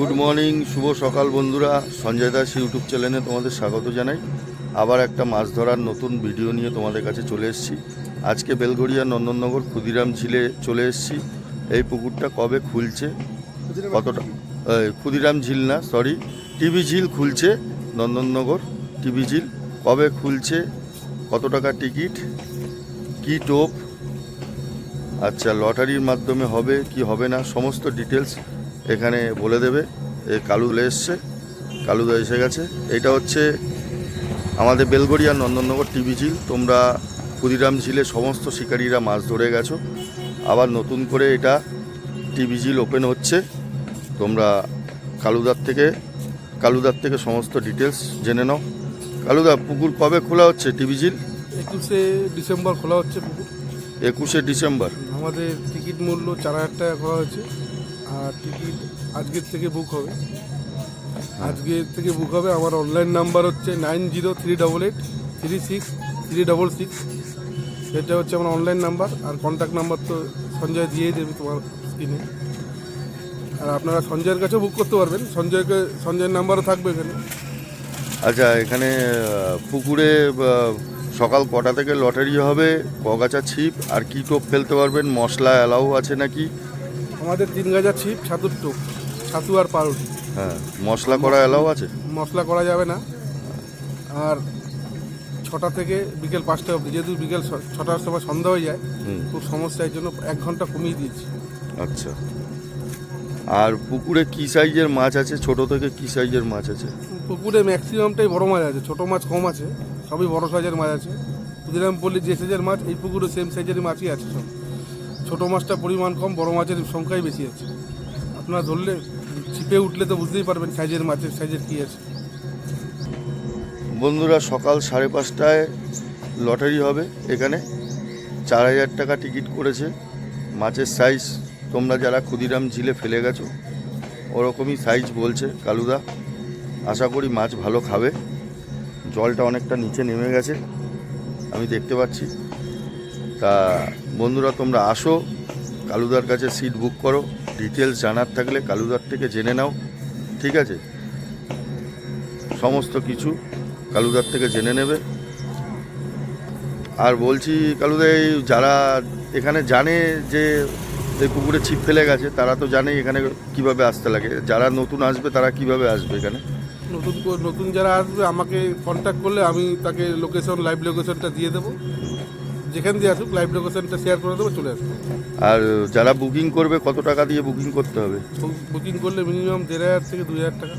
Good morning শুভ সকাল বন্ধুরা। Sanjay Das YouTube চ্যানেলে তোমাদের স্বাগত জানাই। আবার একটা মাছ ধরার নতুন ভিডিও নিয়ে তোমাদের কাছে চলে এসেছি। আজকে বেলগড়িয়া নন্দননগর ক্ষুদিরাম ঝিলে চলে এসেছি। এই পুকুরটা কবে খুলছে? কতটা? ক্ষুদিরাম ঝিল না সরি টিভি ঝিল খুলছে নন্দননগর। টিভি ঝিল কবে খুলছে? কত টাকা টিকিট? কি টোপ? আচ্ছা লটারির মাধ্যমে হবে কি হবে না? সমস্ত ডিটেলস এখানে বলে দেবে এ কালুদা এসছে কালুদা এসে গেছে। এটা হচ্ছে আমাদের বেলগড়িয়া নন্দননগর টিভি ঝিল। তোমরা ক্ষুদিরাম ঝিলে সমস্ত শিকারীরা মাছ ধরে গেছো। আবার নতুন করে এটা টিভি ঝিল ওপেন হচ্ছে। তোমরা কালুদার থেকে কালুদার থেকে সমস্ত ডিটেলস জেনে নাও। কালুদা পুকুর কবে খোলা হচ্ছে টিভি ঝিল? একুশে ডিসেম্বর খোলা হচ্ছে পুকুর। একুশে ডিসেম্বর। আমাদের টিকিট মূল্য চার হাজার টাকা খোলা হয়েছে। আর টিকিট আজকের থেকে বুক হবে। আজকের থেকে বুক হবে। আমার অনলাইন নাম্বার হচ্ছে nine zero three double eight three six three double six এটা হচ্ছে আমার অনলাইন নাম্বার আর কন্ট্যাক্ট নাম্বার তো সঞ্জয় দিয়েই দেবে তোমার স্ক্রিনে আর আপনারা সঞ্জয়ের কাছেও বুক করতে পারবেন। সঞ্জয়কে সঞ্জয়ের নাম্বারও থাকবে এখানে। আচ্ছা এখানে পুকুরে সকাল কটা থেকে লটারি হবে? কগাছা ছিপ? আর কী টোপ ফেলতে পারবেন? মশলা অ্যালাউ আছে নাকি? আমাদের তিন গাজা ছিপ ছাতুর টোপ ছাতু আর পাউরুটি। হ্যাঁ মশলা করা অ্যালাউ আছে? মশলা করা যাবে না। আর ছটা থেকে বিকেল পাঁচটা অবধি যেহেতু বিকেল ছটার সময় সন্ধ্যা হয়ে যায় খুব সমস্যা জন্য এক ঘণ্টা কমিয়ে দিয়েছি। আচ্ছা। আর পুকুরে কি সাইজের মাছ আছে? ছোট থেকে কি সাইজের মাছ আছে? পুকুরে ম্যাক্সিমামটাই বড় মাছ আছে ছোট মাছ কম আছে সবই বড় সাইজের মাছ আছে। ক্ষুদিরাম পল্লী যে সাইজের মাছ এই পুকুরে সেম সাইজের মাছই আছে সব। ছোট মাছটা পরিমাণ কম, বড় মাছের সংখ্যাই বেশি আছে। আপনারা ধরলে ছিপে উঠলে তো বুঝতেই পারবেন সাইজের মাছের সাইজের কী আছে। বন্ধুরা, সকাল সাড়ে পাঁচটায় লটারি হবে এখানে। চার হাজার টাকা টিকিট করেছে। মাছের সাইজ তোমরা যারা ক্ষুদিরাম ঝিলে ফেলে গেছো, ওরকমই সাইজ বলছে কালুদা। আশা করি মাছ ভালো খাবে। জলটা অনেকটা নিচে নেমে গেছে। আমি দেখতে পাচ্ছি। তা বন্ধুরা, তোমরা আসো, কালুদার কাছে সিট বুক করো ডিটেলস জানার থাকলে কালুদার থেকে জেনে নাও, ঠিক আছে? সমস্ত কিছু কালুদার থেকে জেনে নেবে। আর বলছি, কালুদা, এই যারা এখানে জানে যে এই পুকুরে ছিপ ফেলে গেছে, তারা তো জানে এখানে কীভাবে আসতে লাগে। যারা নতুন আসবে, তারা কীভাবে আসবে এখানে? নতুন নতুন যারা আসবে, আমাকে কন্ট্যাক্ট করলে আমি তাকে লোকেশন লাইভ লোকেশনটা দিয়ে দেবো। যেখান দিয়ে আসুক লাইভ লোকেশনটা শেয়ার করে দেবো চলে আসবে। আর যারা বুকিং করবে কত টাকা দিয়ে বুকিং করতে হবে? বুকিং করলে মিনিমাম দেড় হাজার থেকে দুই হাজার টাকা।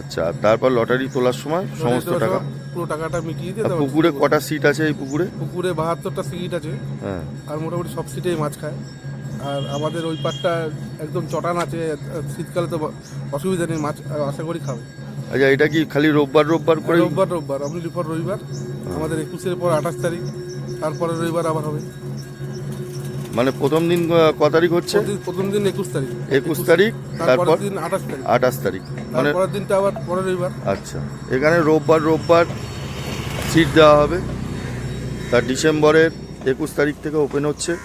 আচ্ছা তারপর লটারি তোলার সময় সমস্ত টাকা? পুরো টাকাটা মিটিয়ে দিয়ে পুকুরে কটা সিট আছে এই পুকুরে? পুকুরে বাহাত্তরটা সিট আছে। হ্যাঁ। আর মোটামুটি সব সিটেই মাছ খায় আর আমাদের ওই পাটটা একদম চটান আছে শীতকালে তো অসুবিধা নেই মাছ আশা করি খাবে। আচ্ছা এটা কি খালি রোববার রোববার করে রোববার রোববার আপনি পর রবিবার। আমাদের একুশের পর আঠাশ তারিখ। তারপরে রবিবার আবার হবে। মানে প্রথম দিন ক তারিখ হচ্ছে? প্রথম দিন একুশ তারিখ। একুশ তারিখ তারপর? দিন আঠাশ তারিখ। আঠাশ তারিখ। মানে তারপরের দিনটা আবার পরের রবিবার। আচ্ছা। এখানে রোববার রোববার সিট দেওয়া হবে। তার ডিসেম্বরের একুশ তারিখ থেকে ওপেন হচ্ছে।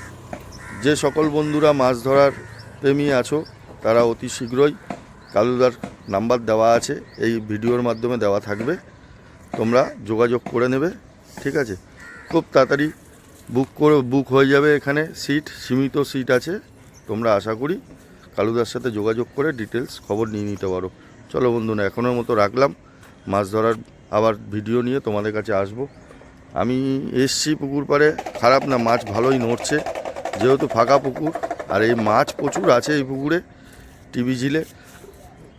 যে সকল বন্ধুরা মাছ ধরার প্রেমী আছো তারা অতি শীঘ্রই কালুদার নাম্বার দেওয়া আছে। এই ভিডিওর মাধ্যমে দেওয়া থাকবে। তোমরা যোগাযোগ করে নেবে। ঠিক আছে? খুব তাড়াতাড়ি বুক করে বুক হয়ে যাবে এখানে সিট সীমিত সিট আছে। তোমরা আশা করি কালুদার সাথে যোগাযোগ করে ডিটেলস খবর নিয়ে নিতে পারো। চলো বন্ধুরা এখনের মতো রাখলাম। মাছ ধরার আবার ভিডিও নিয়ে তোমাদের কাছে আসব। আমি এসছি পুকুর পাড়ে। খারাপ না মাছ ভালোই নড়ছে। যেহেতু ফাঁকা পুকুর আর এই মাছ প্রচুর আছে এই পুকুরে টিভি ঝিলে।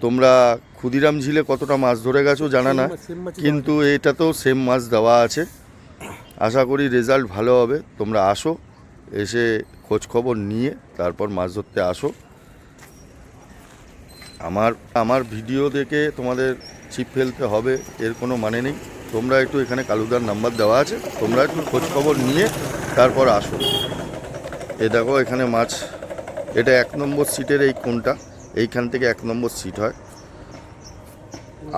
তোমরা ক্ষুদিরাম ঝিলে কতটা মাছ ধরে গেছো জানা না। কিন্তু এটাতেও সেম মাছ দেওয়া আছে। আশা করি রেজাল্ট ভালো হবে। তোমরা আসো এসে খোঁজ খবর নিয়ে তারপর মাছ ধরতে আসো। আমার আমার ভিডিও দেখে তোমাদের ছিপ ফেলতে হবে এর কোনো মানে নেই। তোমরা একটু এখানে কালুদার নাম্বার দেওয়া আছে তোমরা একটু খোঁজ খবর নিয়ে তারপর আসো। এ দেখো এখানে মাছ এটা এক নম্বর সিটের এই কোনটা এইখান থেকে এক নম্বর সিট হয়।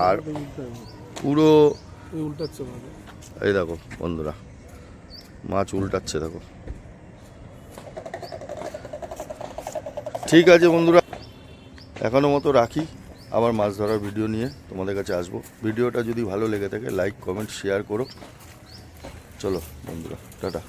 আর পুরো এই এই দেখো বন্ধুরা মাছ উল্টাচ্ছে, দেখো। ঠিক আছে বন্ধুরা, এখনও মতো রাখি। আবার মাছ ধরার ভিডিও নিয়ে তোমাদের কাছে আসব। ভিডিওটা যদি ভালো লেগে থাকে লাইক কমেন্ট শেয়ার করো। চলো বন্ধুরা, টাটা।